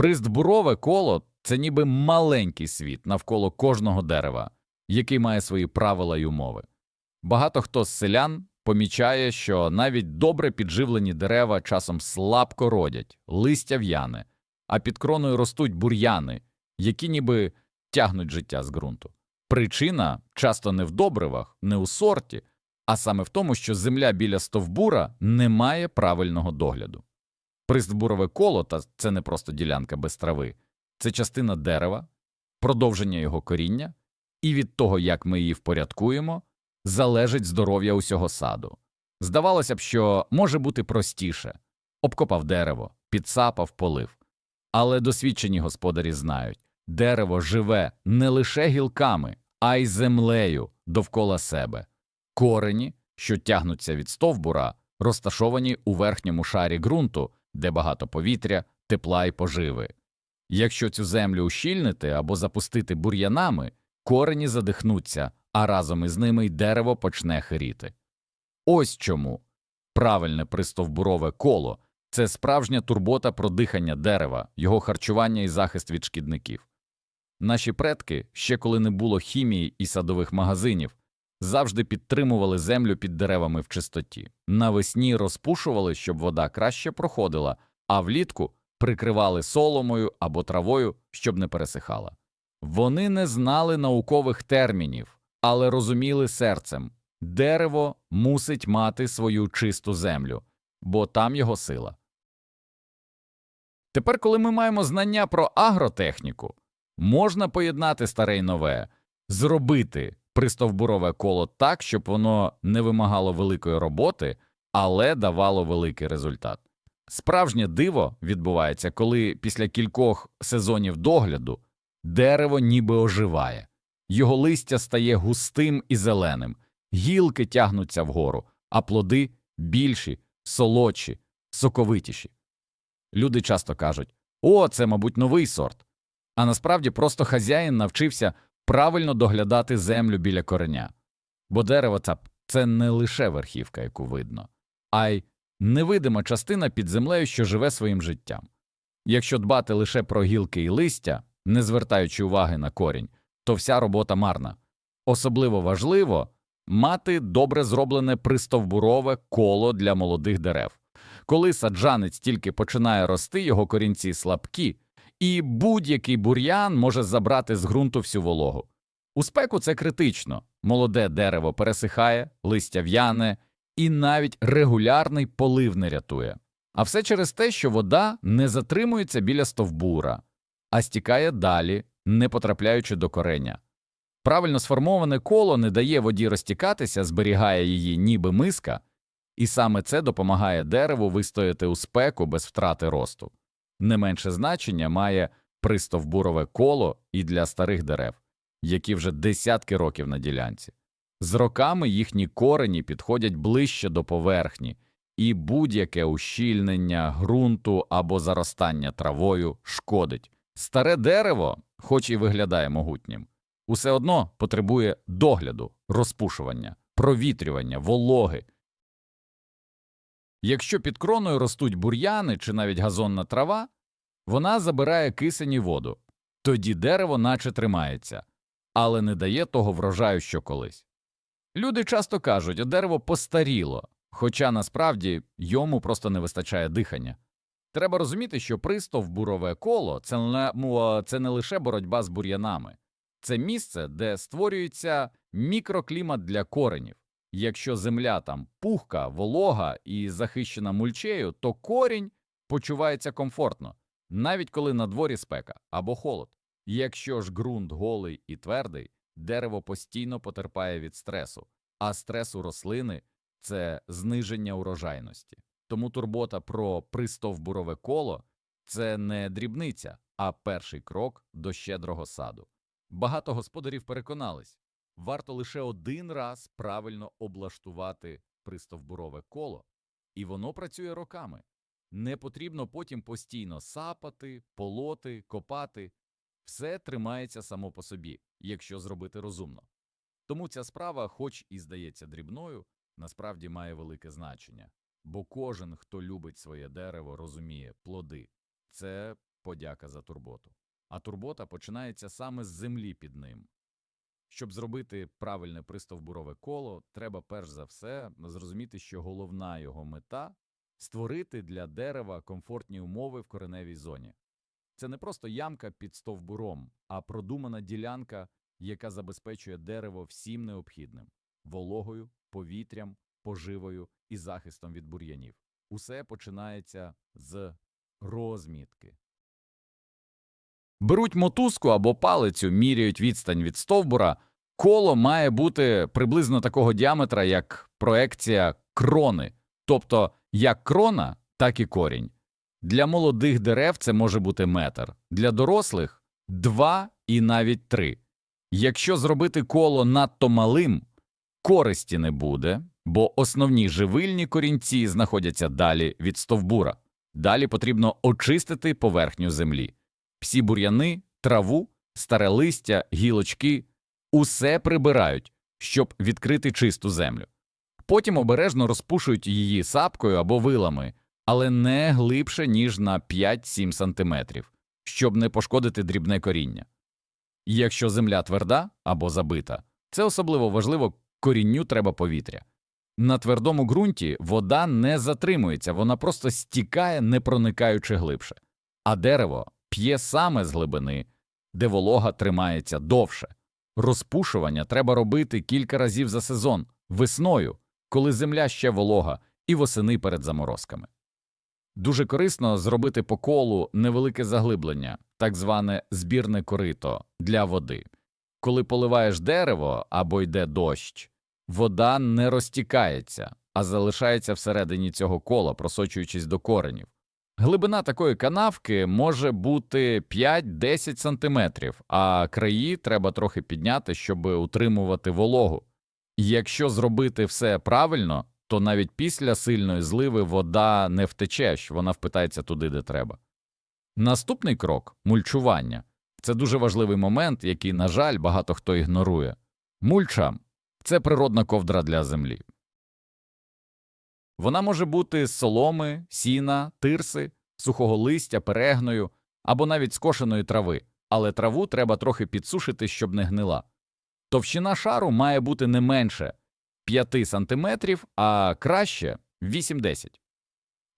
Пристбурове коло це ніби маленький світ навколо кожного дерева, який має свої правила й умови. Багато хто з селян помічає, що навіть добре підживлені дерева часом слабко родять, листя в'яне, а під кроною ростуть бур'яни, які ніби тягнуть життя з ґрунту. Причина часто не в добривах, не у сорті, а саме в тому, що земля біля стовбура не має правильного догляду. Пристбурове коло та це не просто ділянка без трави, це частина дерева, продовження його коріння, і від того, як ми її впорядкуємо, залежить здоров'я усього саду. Здавалося б, що може бути простіше обкопав дерево, підсапав, полив. Але досвідчені господарі знають дерево живе не лише гілками, а й землею довкола себе. Корені, що тягнуться від стовбура, розташовані у верхньому шарі ґрунту, де багато повітря, тепла і поживи. Якщо цю землю ущільнити або запустити бур'янами, корені задихнуться, а разом із ними й дерево почне хиріти. Ось чому правильне пристовбурове коло це справжня турбота про дихання дерева, його харчування і захист від шкідників. Наші предки, ще коли не було хімії і садових магазинів, завжди підтримували землю під деревами в чистоті. Навесні розпушували, щоб вода краще проходила, а влітку прикривали соломою або травою, щоб не пересихала. Вони не знали наукових термінів, але розуміли серцем дерево мусить мати свою чисту землю, бо там його сила. Тепер, коли ми маємо знання про агротехніку, можна поєднати старе й нове, зробити пристовбурове коло так, щоб воно не вимагало великої роботи, але давало великий результат. Справжнє диво відбувається, коли після кількох сезонів догляду дерево ніби оживає, його листя стає густим і зеленим, гілки тягнуться вгору, а плоди більші, солодші, соковитіші. Люди часто кажуть о, це, мабуть, новий сорт. А насправді просто хазяїн навчився правильно доглядати землю біля кореня. Бо дерево це, не лише верхівка, яку видно, а й невидима частина під землею, що живе своїм життям. Якщо дбати лише про гілки і листя, не звертаючи уваги на корінь, то вся робота марна. Особливо важливо мати добре зроблене пристовбурове коло для молодих дерев. Коли саджанець тільки починає рости, його корінці слабкі, і будь-який бур'ян може забрати з ґрунту всю вологу. У спеку це критично. Молоде дерево пересихає, листя в'яне, і навіть регулярний полив не рятує. А все через те, що вода не затримується біля стовбура, а стікає далі, не потрапляючи до кореня. Правильно сформоване коло не дає воді розтікатися, зберігає її ніби миска, і саме це допомагає дереву вистояти у спеку без втрати росту. Не менше значення має пристовбурове коло і для старих дерев, які вже десятки років на ділянці. З роками їхні корені підходять ближче до поверхні, і будь-яке ущільнення ґрунту або заростання травою шкодить. Старе дерево, хоч і виглядає могутнім, усе одно потребує догляду, розпушування, провітрювання, вологи. Якщо під кроною ростуть бур'яни чи навіть газонна трава, вона забирає кисень і воду, тоді дерево наче тримається, але не дає того врожаю, що колись. Люди часто кажуть, дерево постаріло, хоча насправді йому просто не вистачає дихання. Треба розуміти, що пристовбурове коло це не, це не лише боротьба з бур'янами, це місце, де створюється мікроклімат для коренів. Якщо земля там пухка, волога і захищена мульчею, то корінь почувається комфортно, навіть коли на дворі спека або холод. Якщо ж ґрунт голий і твердий, дерево постійно потерпає від стресу, а стрес у рослини це зниження урожайності. Тому турбота про пристовбурове коло це не дрібниця, а перший крок до щедрого саду. Багато господарів переконались, варто лише один раз правильно облаштувати пристовбурове коло, і воно працює роками. Не потрібно потім постійно сапати, полоти, копати. Все тримається само по собі, якщо зробити розумно. Тому ця справа, хоч і здається дрібною, насправді має велике значення. Бо кожен, хто любить своє дерево, розуміє плоди це подяка за турботу. А турбота починається саме з землі під ним. Щоб зробити правильне пристовбурове коло, треба перш за все зрозуміти, що головна його мета створити для дерева комфортні умови в кореневій зоні. Це не просто ямка під стовбуром, а продумана ділянка, яка забезпечує дерево всім необхідним вологою, повітрям, поживою і захистом від бур'янів. Усе починається з розмітки. Беруть мотузку або палицю, міряють відстань від стовбура. Коло має бути приблизно такого діаметра, як проекція крони, тобто як крона, так і корінь. Для молодих дерев це може бути метр, для дорослих – два і навіть три. Якщо зробити коло надто малим, користі не буде, бо основні живильні корінці знаходяться далі від стовбура. Далі потрібно очистити поверхню землі. Всі бур'яни, траву, старе листя, гілочки – усе прибирають, щоб відкрити чисту землю. Потім обережно розпушують її сапкою або вилами, але не глибше, ніж на 5-7 см, щоб не пошкодити дрібне коріння. Якщо земля тверда або забита, це особливо важливо, корінню треба повітря. На твердому ґрунті вода не затримується, вона просто стікає, не проникаючи глибше, а дерево п'є саме з глибини, де волога тримається довше. Розпушування треба робити кілька разів за сезон, весною, коли земля ще волога, і восени перед заморозками. Дуже корисно зробити по колу невелике заглиблення, так зване збірне корито для води. Коли поливаєш дерево або йде дощ, вода не розтікається, а залишається всередині цього кола, просочуючись до коренів. Глибина такої канавки може бути 5-10 сантиметрів, а краї треба трохи підняти, щоб утримувати вологу. Якщо зробити все правильно, то навіть після сильної зливи вода не втече, що вона впитається туди, де треба. Наступний крок мульчування. Це дуже важливий момент, який, на жаль, багато хто ігнорує. Мульча це природна ковдра для землі. Вона може бути з соломи, сіна, тирси, сухого листя, перегною або навіть скошеної трави, але траву треба трохи підсушити, щоб не гнила. Товщина шару має бути не менше 5 см, а краще 8-10.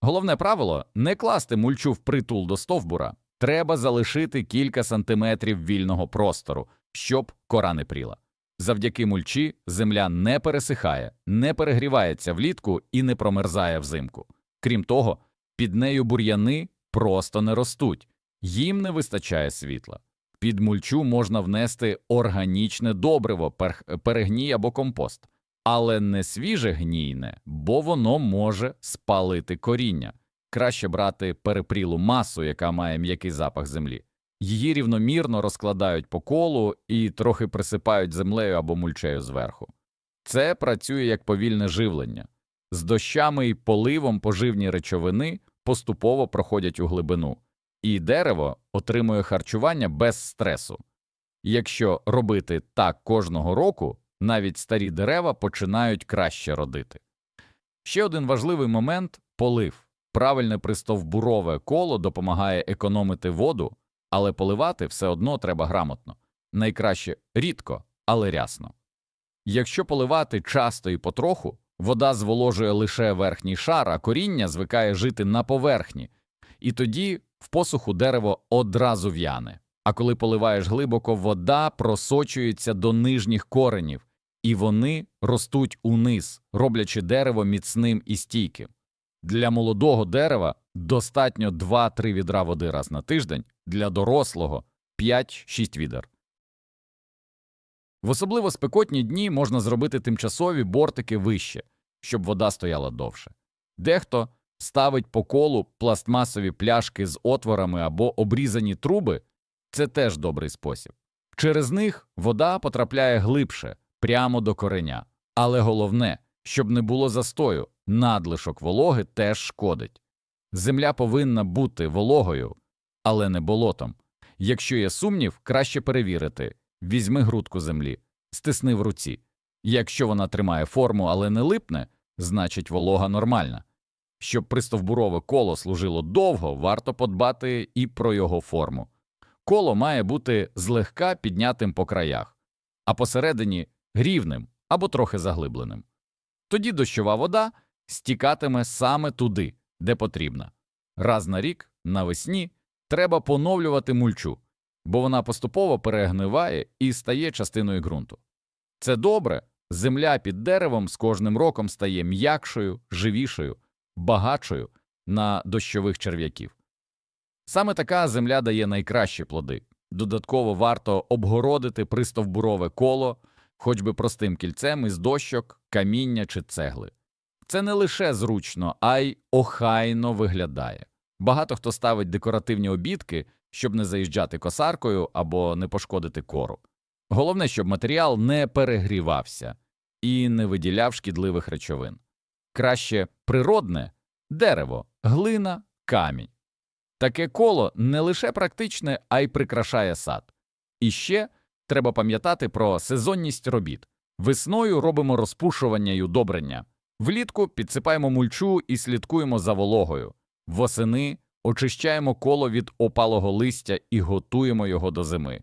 Головне правило не класти мульчу впритул до стовбура, треба залишити кілька сантиметрів вільного простору, щоб кора не пріла. Завдяки мульчі земля не пересихає, не перегрівається влітку і не промерзає взимку. Крім того, під нею бур'яни просто не ростуть, їм не вистачає світла. Під мульчу можна внести органічне добриво, перегній або компост, але не свіже гнійне, бо воно може спалити коріння. Краще брати перепрілу масу, яка має м'який запах землі. Її рівномірно розкладають по колу і трохи присипають землею або мульчею зверху. Це працює як повільне живлення. З дощами і поливом поживні речовини поступово проходять у глибину, і дерево отримує харчування без стресу. Якщо робити так кожного року, навіть старі дерева починають краще родити. Ще один важливий момент полив. Правильне пристовбурове коло допомагає економити воду, але поливати все одно треба грамотно. Найкраще рідко, але рясно. Якщо поливати часто і потроху, вода зволожує лише верхній шар, а коріння звикає жити на поверхні, і тоді в посуху дерево одразу в'яне. А коли поливаєш глибоко, вода просочується до нижніх коренів, і вони ростуть униз, роблячи дерево міцним і стійким. Для молодого дерева достатньо 2-3 відра води раз на тиждень, для дорослого 5-6 відер. В особливо спекотні дні можна зробити тимчасові бортики вище, щоб вода стояла довше. Дехто ставить по колу пластмасові пляшки з отворами або обрізані труби це теж добрий спосіб. Через них вода потрапляє глибше, прямо до кореня. Але головне, щоб не було застою, надлишок вологи теж шкодить. Земля повинна бути вологою, але не болотом. Якщо є сумнів, краще перевірити. Візьми грудку землі, стисни в руці. Якщо вона тримає форму, але не липне, значить волога нормальна. Щоб пристовбурове коло служило довго, варто подбати і про його форму. Коло має бути злегка піднятим по краях, а посередині рівним або трохи заглибленим. Тоді дощова вода стікатиме саме туди, де потрібна. Раз на рік, навесні, треба поновлювати мульчу, бо вона поступово перегниває і стає частиною ґрунту. Це добре, земля під деревом з кожним роком стає м'якшою, живішою, багатшою на дощових черв'яків. Саме така земля дає найкращі плоди. Додатково варто обгородити пристовбурове коло, хоч би простим кільцем із дощок, каміння чи цегли. Це не лише зручно, а й охайно виглядає. Багато хто ставить декоративні обідки, щоб не заїжджати косаркою або не пошкодити кору. Головне, щоб матеріал не перегрівався і не виділяв шкідливих речовин. Краще природне дерево, глина, камінь. Таке коло не лише практичне, а й прикрашає сад. І ще треба пам'ятати про сезонність робіт. Весною робимо розпушування й удобрення, влітку підсипаємо мульчу і слідкуємо за вологою, восени очищаємо коло від опалого листя і готуємо його до зими.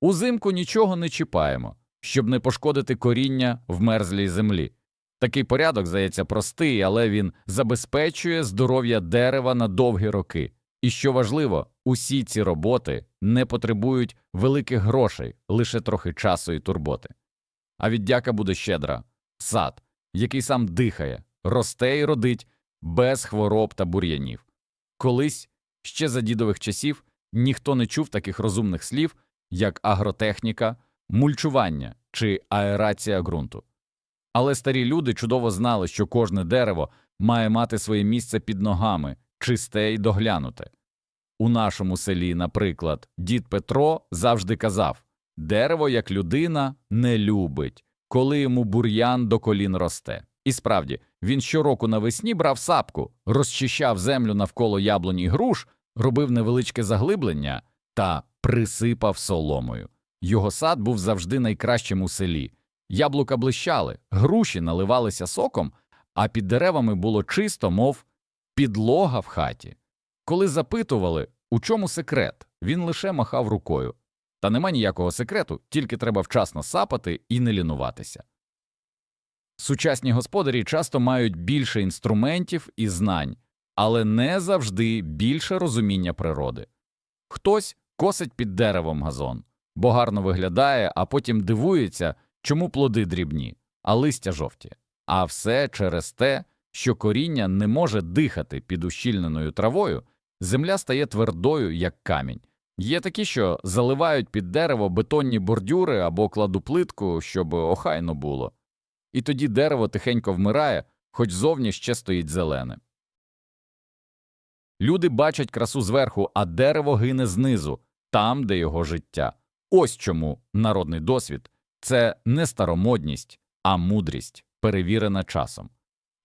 Узимку нічого не чіпаємо, щоб не пошкодити коріння в мерзлій землі. Такий порядок, здається, простий, але він забезпечує здоров'я дерева на довгі роки. І що важливо, усі ці роботи не потребують великих грошей, лише трохи часу і турботи. А віддяка буде щедра сад, який сам дихає, росте і родить без хвороб та бур'янів. Колись, ще за дідових часів, ніхто не чув таких розумних слів, як агротехніка, мульчування чи аерація ґрунту. Але старі люди чудово знали, що кожне дерево має мати своє місце під ногами, чисте й доглянуте. У нашому селі, наприклад, дід Петро завжди казав дерево, як людина, не любить, коли йому бур'ян до колін росте. І справді, він щороку навесні брав сапку, розчищав землю навколо яблуні й груш, робив невеличке заглиблення та присипав соломою. Його сад був завжди найкращим у селі. Яблука блищали, груші наливалися соком, а під деревами було чисто, мов підлога в хаті. Коли запитували, у чому секрет, він лише махав рукою. Та нема ніякого секрету, тільки треба вчасно сапати і не лінуватися. Сучасні господарі часто мають більше інструментів і знань, але не завжди більше розуміння природи. Хтось косить під деревом газон, бо гарно виглядає, а потім дивується, чому плоди дрібні, а листя жовті. А все через те, що коріння не може дихати під ущільненою травою, земля стає твердою, як камінь. Є такі, що заливають під дерево бетонні бордюри або кладу плитку, щоб охайно було. І тоді дерево тихенько вмирає, хоч зовні ще стоїть зелене. Люди бачать красу зверху, а дерево гине знизу, там, де його життя. Ось чому народний досвід це не старомодність, а мудрість, перевірена часом.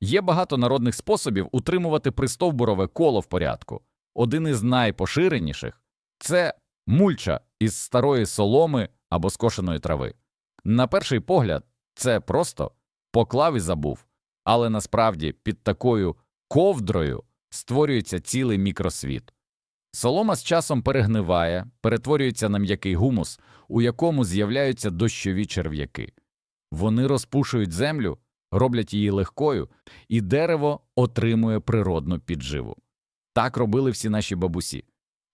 Є багато народних способів утримувати пристовбурове коло в порядку. Один із найпоширеніших це мульча із старої соломи або скошеної трави. На перший погляд, це просто поклав і забув, але насправді під такою ковдрою створюється цілий мікросвіт. Солома з часом перегниває, перетворюється на м'який гумус, у якому з'являються дощові черв'яки. Вони розпушують землю, роблять її легкою, і дерево отримує природну підживу. Так робили всі наші бабусі.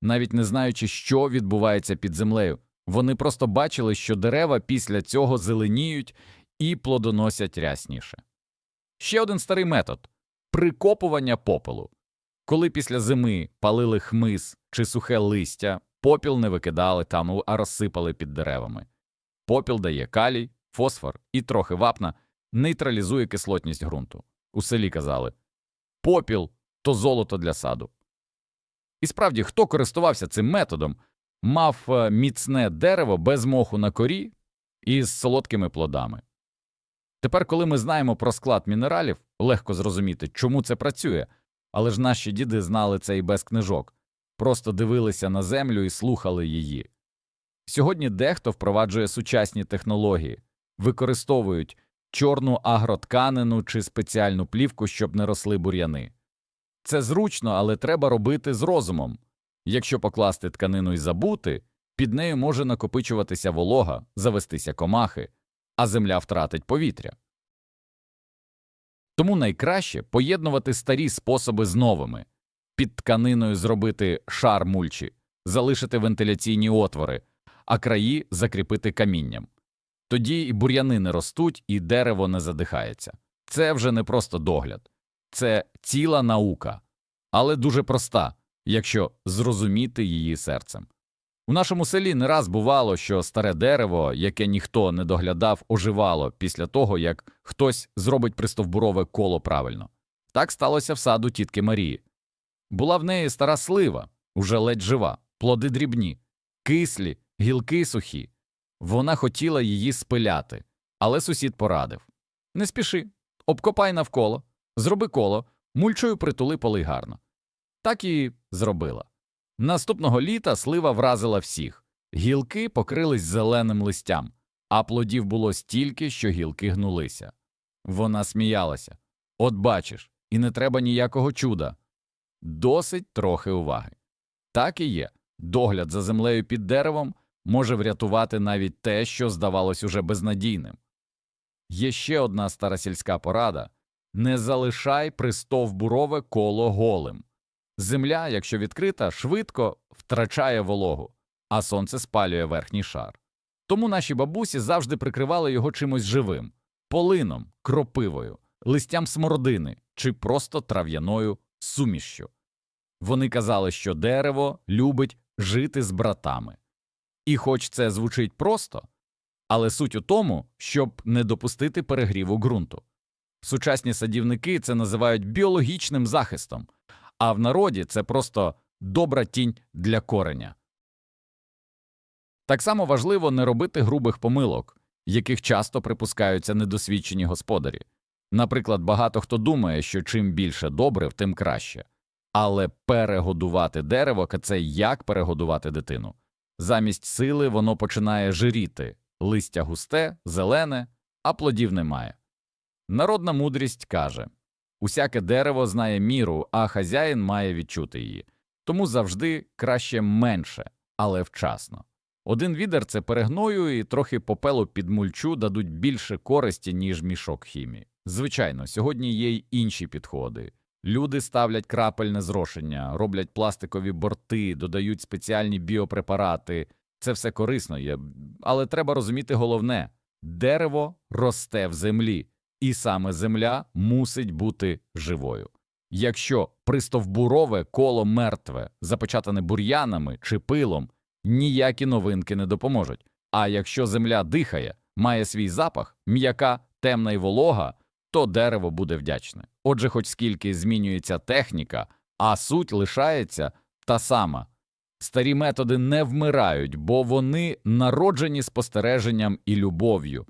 Навіть не знаючи, що відбувається під землею, вони просто бачили, що дерева після цього зеленіють і плодоносять рясніше. Ще один старий метод прикопування попелу. Коли після зими палили хмиз чи сухе листя, попіл не викидали там, а розсипали під деревами. Попіл дає калій, фосфор і трохи вапна, нейтралізує кислотність ґрунту. У селі казали попіл то золото для саду. І справді, хто користувався цим методом, мав е, міцне дерево без моху на корі і з солодкими плодами. Тепер, коли ми знаємо про склад мінералів, легко зрозуміти, чому це працює, але ж наші діди знали це і без книжок, просто дивилися на землю і слухали її. Сьогодні дехто впроваджує сучасні технології, використовують чорну агротканину чи спеціальну плівку, щоб не росли бур'яни. Це зручно, але треба робити з розумом. Якщо покласти тканину і забути, під нею може накопичуватися волога, завестися комахи, а земля втратить повітря. Тому найкраще поєднувати старі способи з новими, під тканиною зробити шар мульчі, залишити вентиляційні отвори, а краї закріпити камінням. Тоді і бур'яни не ростуть, і дерево не задихається. Це вже не просто догляд, це ціла наука, але дуже проста, якщо зрозуміти її серцем. У нашому селі не раз бувало, що старе дерево, яке ніхто не доглядав, оживало після того, як хтось зробить пристовбурове коло правильно. Так сталося в саду тітки Марії. Була в неї стара слива, уже ледь жива, плоди дрібні, кислі, гілки сухі. Вона хотіла її спиляти, але сусід порадив Не спіши, обкопай навколо, зроби коло, мульчою притули полий гарно. Так і зробила. Наступного літа слива вразила всіх. Гілки покрились зеленим листям, а плодів було стільки, що гілки гнулися. Вона сміялася. От бачиш, і не треба ніякого чуда. Досить трохи уваги. Так і є. Догляд за землею під деревом може врятувати навіть те, що здавалось уже безнадійним. Є ще одна стара сільська порада не залишай пристовбурове коло голим. Земля, якщо відкрита, швидко втрачає вологу, а сонце спалює верхній шар. Тому наші бабусі завжди прикривали його чимось живим полином, кропивою, листям смородини чи просто трав'яною сумішшю. Вони казали, що дерево любить жити з братами. І хоч це звучить просто, але суть у тому, щоб не допустити перегріву ґрунту. Сучасні садівники це називають біологічним захистом, а в народі це просто добра тінь для кореня. Так само важливо не робити грубих помилок, яких часто припускаються недосвідчені господарі. Наприклад, багато хто думає, що чим більше добрив, тим краще. Але перегодувати дерево це як перегодувати дитину. Замість сили воно починає жиріти, листя густе, зелене, а плодів немає. Народна мудрість каже усяке дерево знає міру, а хазяїн має відчути її, тому завжди краще менше, але вчасно. Один відер це перегною і трохи попелу під мульчу дадуть більше користі, ніж мішок хімії. Звичайно, сьогодні є й інші підходи. Люди ставлять крапельне зрошення, роблять пластикові борти, додають спеціальні біопрепарати. Це все корисно є, але треба розуміти головне дерево росте в землі, і саме земля мусить бути живою. Якщо пристовбурове коло мертве, запечатане бур'янами чи пилом, ніякі новинки не допоможуть. А якщо земля дихає, має свій запах, м'яка, темна й волога, то дерево буде вдячне. Отже, хоч скільки змінюється техніка, а суть лишається та сама. Старі методи не вмирають, бо вони народжені спостереженням і любов'ю.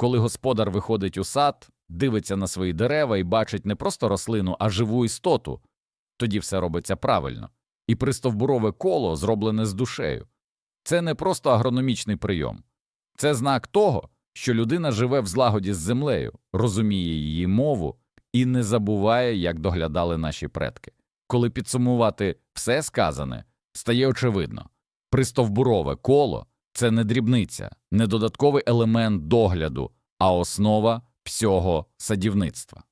Коли господар виходить у сад, дивиться на свої дерева і бачить не просто рослину, а живу істоту, тоді все робиться правильно. І пристовбурове коло зроблене з душею. Це не просто агрономічний прийом, це знак того, що людина живе в злагоді з землею, розуміє її мову і не забуває, як доглядали наші предки. Коли підсумувати все сказане, стає очевидно пристовбурове коло це не дрібниця, не додатковий елемент догляду, а основа всього садівництва.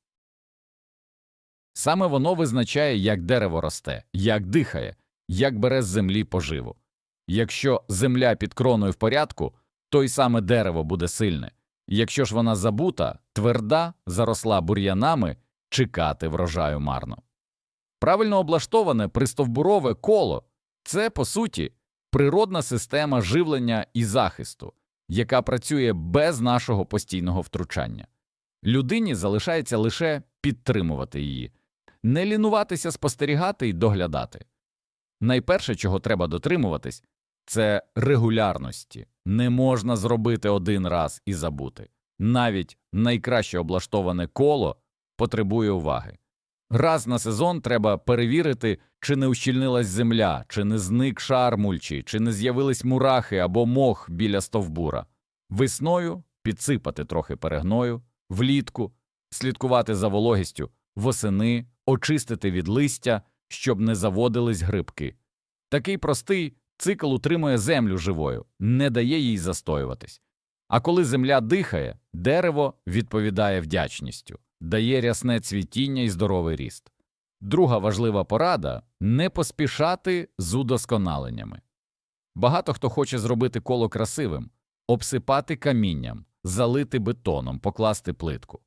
Саме воно визначає, як дерево росте, як дихає, як бере з землі поживу. Якщо земля під кроною в порядку, то й саме дерево буде сильне. Якщо ж вона забута, тверда, заросла бур'янами, чекати врожаю марно. Правильно облаштоване пристовбурове коло це, по суті, природна система живлення і захисту, яка працює без нашого постійного втручання. Людині залишається лише підтримувати її, не лінуватися спостерігати і доглядати. Найперше, чого треба дотримуватись, це регулярності. Не можна зробити один раз і забути. Навіть найкраще облаштоване коло потребує уваги. Раз на сезон треба перевірити, чи не ущільнилась земля, чи не зник шар мульчі, чи не з'явились мурахи або мох біля стовбура. Весною підсипати трохи перегною, влітку, слідкувати за вологістю, восени, очистити від листя, щоб не заводились грибки. Такий простий цикл утримує землю живою, не дає їй застоюватись. А коли земля дихає, дерево відповідає вдячністю, дає рясне цвітіння і здоровий ріст. Друга важлива порада не поспішати з удосконаленнями. Багато хто хоче зробити коло красивим, обсипати камінням, залити бетоном, покласти плитку.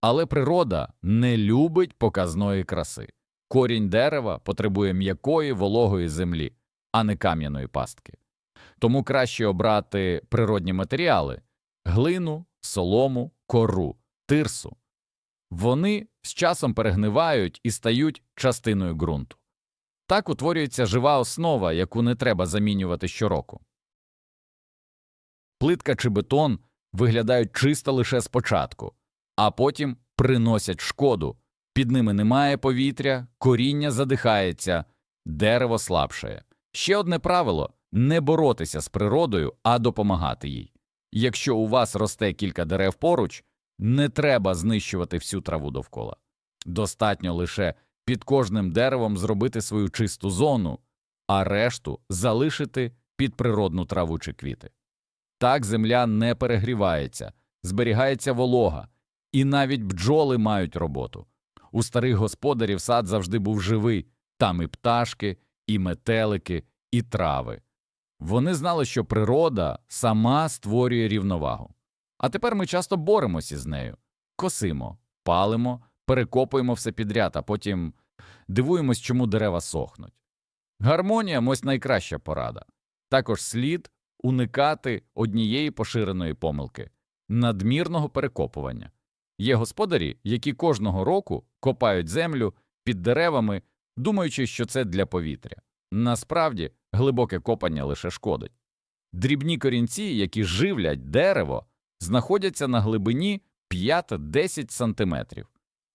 Але природа не любить показної краси. Корінь дерева потребує м'якої вологої землі, а не кам'яної пастки. Тому краще обрати природні матеріали глину, солому, кору, тирсу. Вони з часом перегнивають і стають частиною ґрунту. Так утворюється жива основа, яку не треба замінювати щороку. Плитка чи бетон виглядають чисто лише спочатку, а потім приносять шкоду. Під ними немає повітря, коріння задихається, дерево слабшає. Ще одне правило не боротися з природою, а допомагати їй. Якщо у вас росте кілька дерев поруч, не треба знищувати всю траву довкола. Достатньо лише під кожним деревом зробити свою чисту зону, а решту залишити під природну траву чи квіти. Так земля не перегрівається, зберігається волога, і навіть бджоли мають роботу. У старих господарів сад завжди був живий, там і пташки, і метелики, і трави. Вони знали, що природа сама створює рівновагу. А тепер ми часто боремося з нею, косимо, палимо, перекопуємо все підряд, а потім дивуємось, чому дерева сохнуть. Гармонія ось найкраща порада. Також слід уникати однієї поширеної помилки надмірного перекопування. Є господарі, які кожного року копають землю під деревами, думаючи, що це для повітря. Насправді, глибоке копання лише шкодить. Дрібні корінці, які живлять дерево, знаходяться на глибині 5-10 сантиметрів.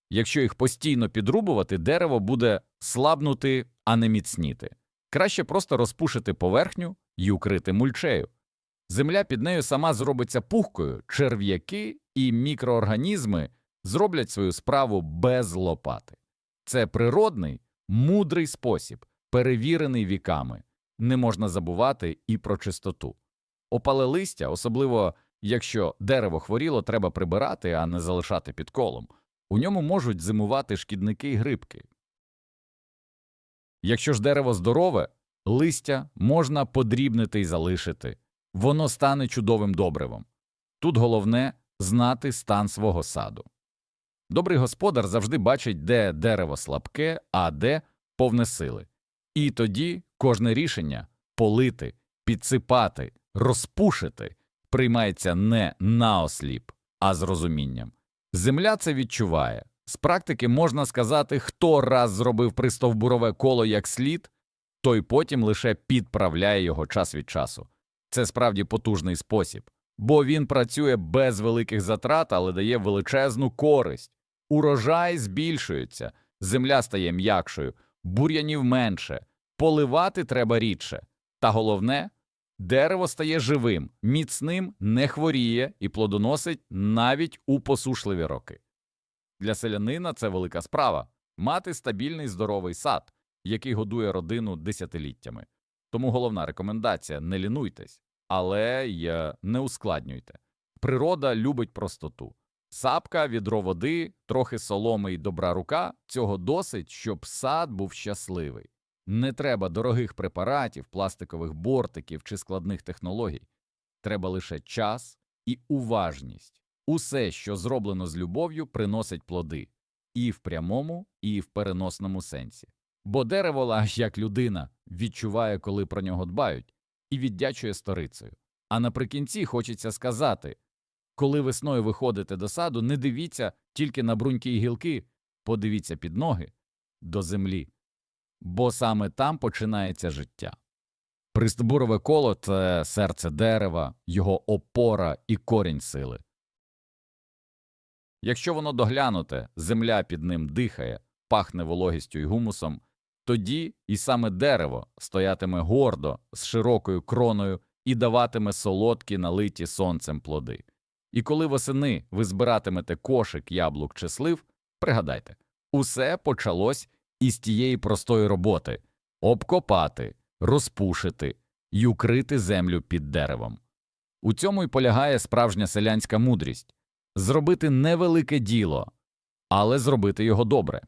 Якщо їх постійно підрубувати, дерево буде слабнути, а не міцніти. Краще просто розпушити поверхню і укрити мульчею. Земля під нею сама зробиться пухкою, черв'яки і мікроорганізми зроблять свою справу без лопати. Це природний, мудрий спосіб, перевірений віками. Не можна забувати і про чистоту. Опале листя, особливо якщо дерево хворіло, треба прибирати, а не залишати під колом. У ньому можуть зимувати шкідники й грибки. Якщо ж дерево здорове, листя можна подрібнити і залишити, воно стане чудовим добривом. Тут головне знати стан свого саду. Добрий господар завжди бачить, де дерево слабке, а де повне сили. І тоді кожне рішення полити, підсипати, розпушити приймається не наосліп, а з розумінням. Земля це відчуває. З практики можна сказати, хто раз зробив пристовбурове коло як слід, той потім лише підправляє його час від часу. Це справді потужний спосіб, бо він працює без великих затрат, але дає величезну користь. Урожай збільшується, земля стає м'якшою, бур'янів менше, поливати треба рідше. Та головне, дерево стає живим, міцним, не хворіє і плодоносить навіть у посушливі роки. Для селянина це велика справа мати стабільний здоровий сад, який годує родину десятиліттями. Тому головна рекомендація не лінуйтесь, але й не ускладнюйте. Природа любить простоту. Сапка, відро води, трохи соломи й добра рука цього досить, щоб сад був щасливий. Не треба дорогих препаратів, пластикових бортиків чи складних технологій. Треба лише час і уважність. Усе, що зроблено з любов'ю, приносить плоди і в прямому, і в переносному сенсі. Бо дерево, як людина, відчуває, коли про нього дбають, і віддячує сторицею. А наприкінці хочеться сказати коли весною виходите до саду, не дивіться тільки на бруньки і гілки, подивіться під ноги до землі, бо саме там починається життя. Пристбурове коло це серце дерева, його опора і корінь сили. Якщо воно доглянуте, земля під ним дихає, пахне вологістю і гумусом, тоді і саме дерево стоятиме гордо з широкою кроною і даватиме солодкі налиті сонцем плоди. І коли восени ви збиратимете кошик яблук чи слив, пригадайте, усе почалось із тієї простої роботи обкопати, розпушити й укрити землю під деревом. У цьому й полягає справжня селянська мудрість зробити невелике діло, але зробити його добре.